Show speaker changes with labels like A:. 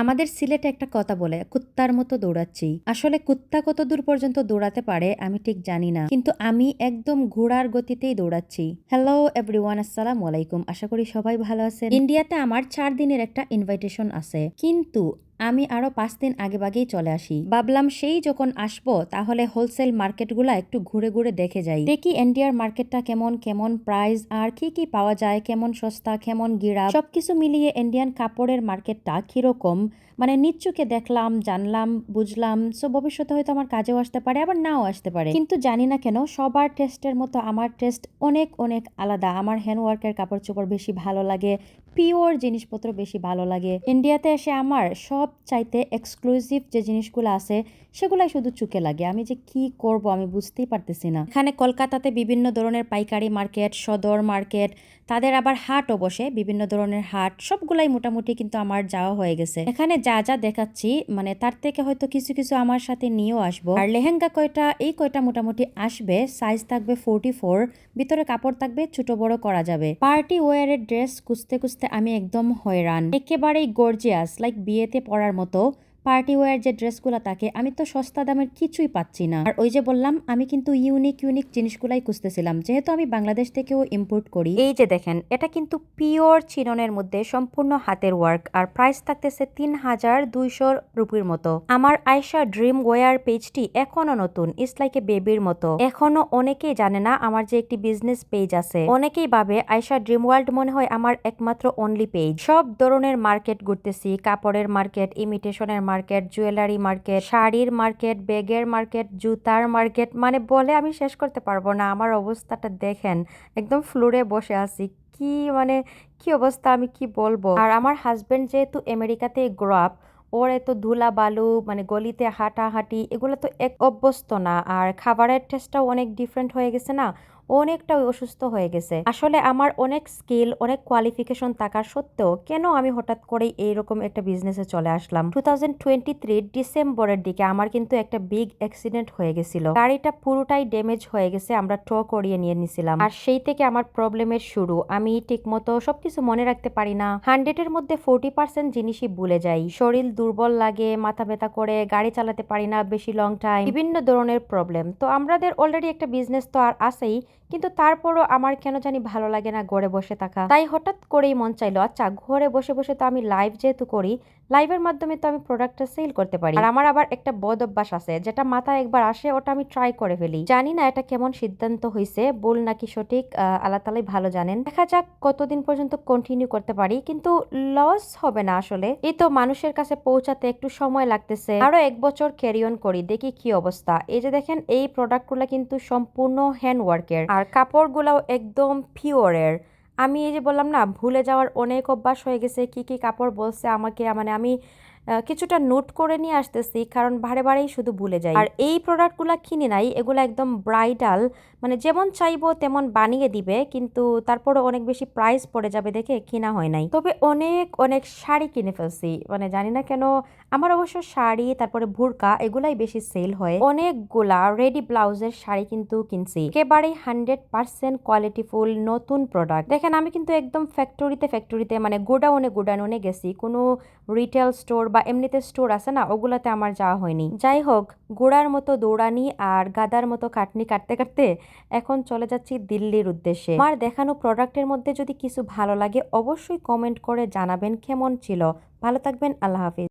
A: আমাদের সিলেটে একটা কথা বলে, কুত্তার মতো দৌড়াচ্ছি। আসলে কুত্তা কত দূর পর্যন্ত দৌড়াতে পারে আমি ঠিক জানি না, কিন্তু আমি একদম ঘোড়ার গতিতেই দৌড়াচ্ছি। হ্যালো এভরিওয়ান আসসালাম আলাইকুম। আশা করি সবাই ভালো আছেন। ইন্ডিয়াতে আমার চার দিনের একটা ইনভাইটেশন আছে। কিন্তু আমি আরও পাঁচ দিন আগে বাগেই চলে আসি। ভাবলাম সেই যখন আসব, তাহলে হোলসেল মার্কেটগুলা একটু ঘুরে ঘুরে দেখে যাই। দেখি ইন্ডিয়ার মার্কেটটা কেমন কেমন প্রাইস আর কি কি পাওয়া যায়, কেমন সস্তা, কেমন গিরা। সবকিছু মিলিয়ে ইন্ডিয়ান কাপড়ের মার্কেটটা কীরকম? মানে নিচ্চুকে দেখলাম, জানলাম, বুঝলাম সো ভবিষ্যতে হয়তো আমার কাজেও আসতে পারে, আবার নাও আসতে পারে। কিন্তু জানি না কেন, সবার টেস্টের মতো আমার টেস্ট অনেক অনেক আলাদা। আমার হ্যান্ড ওয়ার্কের কাপড় চোপড় বেশি ভালো লাগে পিওর জিনিসপত্র বেশি ভালো লাগে। ইন্ডিয়াতে এসে আমার সব চাইতে এক্সক্লুসিভ যে জিনিসগুলো আছে, সেগুলাই শুধু চুকে লাগে। আমি যে কি করব আমি বুঝতেই পারতেছি না। এখানে কলকাতাতে বিভিন্ন ধরনের পাইকারি মার্কেট, সদর মার্কেট, তাদের আবার হাটও বসে। বিভিন্ন ধরনের হাট, সবগুলাই মোটামুটি কিন্তু আমার যাওয়া হয়ে গেছে। এখানে যা যা দেখাচ্ছি মানে তার থেকে হয়তো কিছু কিছু আমার সাথে নিয়েও আসব। আর লেহেঙ্গা কয়টা, এই কয়টা মোটামুটি আসবে। সাইজ থাকবে ফোরটি ফোর ভিতরে কাপড় থাকবে, ছোট বড় করা যাবে। পার্টি ওয়ারের ড্রেস খুঁজতে খুঁজতে আমি একদম হয়রান। একেবারেই গর্জিয়াস লাইক বিয়েতে পরার মতো পার্টি ওয়ার যে ড্রেসগুলো থাকে, আমি তো সস্তা দামের কিছুই পাচ্ছি না। আর ওই যে বললাম, আমি কিন্তু ইউনিক ইউনিক জিনিসগুলাই খুঁজতেছিলাম। যেহেতু আমি বাংলাদেশ থেকেও ইম্পোর্ট করি। এই যে দেখেন, এটা কিন্তু পিওর চিননের মধ্যে সম্পূর্ণ হাতের ওয়ার্ক আর প্রাইস থাকতেছে তিন হাজার দুইশো রুপির মতো। আমার আয়সা ড্রিম ওয়ার পেজটি এখনও নতুন ইস লাইক এ বেবির মতো। এখনও অনেকেই জানে না আমার যে একটি বিজনেস পেজ আছে। অনেকেই ভাবে আয়সা ড্রিম ওয়ার্ল্ড মনে হয় আমার একমাত্র অনলি পেজ সব ধরনের মার্কেট ঘুরতেছি, কাপড়ের মার্কেট ইমিটেশনের মার্কেট জুয়েলারি মার্কেট, শাড়ির মার্কেট, ব্যাগের মার্কেট, জুতার মার্কেট মানে বলে আমি শেষ করতে পারব না। আমার অবস্থাটা দেখেন, একদম ফ্লোরে বসে আছি। কি মানে কি অবস্থা আমি কি বলব? আর আমার হাজবেন্ড যেহেতু আমেরিকাতে গ্রো আপ ওর এত ধুলা বালু মানে গলিতে হাঁটাহাঁটি, এগুলো তো এক অভ্যস্ত না। আর খাবারের টেস্টটাও অনেক ডিফারেন্ট হয়ে গেছে না? অনেকটা অসুস্থ হয়ে গেছে। আসলে আমার অনেক স্কিল, অনেক কোয়ালিফিকেশন থাকার সত্ত্বেও কেন আমি হঠাৎ করেই এইরকম একটা বিজনেসে চলে আসলাম? টু থাউজেন্ড টোয়েন্টি থ্রি ডিসেম্বরের দিকে আমার কিন্তু একটা বিগ অ্যাক্সিডেন্ট হয়ে গেছিল। গাড়িটা পুরোটাই ড্যামেজ হয়ে গেছে, আমরা ট করিয়ে নিয়ে নিছিলাম। আর সেই থেকে আমার প্রবলেমের শুরু। আমি ঠিক মতো সবকিছু মনে রাখতে পারি না। হান্ড্রেডের মধ্যে ফোরটি পার্সেন্ট জিনিসই ভুলে যাই। শরীর দুর্বল লাগে, মাথা ব্যথা করে, গাড়ি চালাতে পারি না বেশি লং টাইম বিভিন্ন ধরনের প্রবলেম তো আমাদের অলরেডি একটা বিজনেস তো আর আছেই। কিন্তু তারপরও আমার কেন জানি ভালো লাগে না ঘরে বসে থাকা। তাই হঠাৎ করেই মন চাইলো আচ্ছা ঘরে বসে বসে তো আমি লাইভ যেহেতু করি লাইভের মাধ্যমে তো আমি প্রোডাক্টটা সেল করতে পারি। আর আমার আবার একটা বদ অভ্যাস আছে, যেটা মাথায় একবার আসে, ওটা আমি ট্রাই করে ফেলি। জানি না এটা কেমন সিদ্ধান্ত হয়েছে বল নাকি সঠিক আল্লাহ তালাই ভালো জানেন। দেখা যাক কতদিন পর্যন্ত কন্টিনিউ করতে পারি, কিন্তু লস হবে না আসলে। এই তো মানুষের কাছে পৌঁছাতে একটু সময় লাগতেছে। আরও এক বছর ক্যারি অন করি, দেখি কি অবস্থা। এই যে দেখেন, এই প্রোডাক্টগুলো কিন্তু সম্পূর্ণ হ্যান্ড ওয়ার্কের আর কাপড়গুলোও একদম পিওরের আমি এই যে বললাম না, ভুলে যাওয়ার অনেক অভ্যাস হয়ে গেছে, কি কি কাপড় বলছে আমাকে মানে আমি কিছুটা নোট করে নিয়ে আসতেছি, কারণ বারে বারেই শুধু ভুলে যাই। আর এই প্রোডাক্টগুলো কিনে নাই, এগুলো একদম ব্রাইডাল মানে যেমন চাইব তেমন বানিয়ে দিবে, কিন্তু তারপরে অনেক বেশি প্রাইস পড়ে যাবে দেখে কিনা হয় নাই। তবে অনেক অনেক শাড়ি কিনে ফেলছি মানে জানি না কেন, আমার অবশ্য শাড়ি, তারপরে ভুরকা, এগুলাই বেশি সেল হয়। অনেকগুলা রেডি ব্লাউজের শাড়ি কিন্তু কিনছি। একেবারেই হান্ড্রেড পার্সেন্ট কোয়ালিটিফুল নতুন প্রোডাক্ট দেখেন, আমি কিন্তু একদম ফ্যাক্টরিতে ফ্যাক্টরিতে মানে গোডাউনে গোডাউনে গেছি, কোনো রিটেল স্টোর বা এমনিতে স্টোর আছে না, ওগুলোতে আমার যাওয়া হয়নি। যাই হোক, গোড়ার মতো দৌড়ানি আর গাদার মতো কাটনি কাটতে কাটতে এখন চলে যাচ্ছি দিল্লির উদ্দেশ্যে। আমার দেখানো প্রোডাক্টের মধ্যে যদি কিছু ভালো লাগে, অবশ্যই কমেন্ট করে জানাবেন কেমন ছিল। ভালো থাকবেন, আল্লাহ হাফিজ।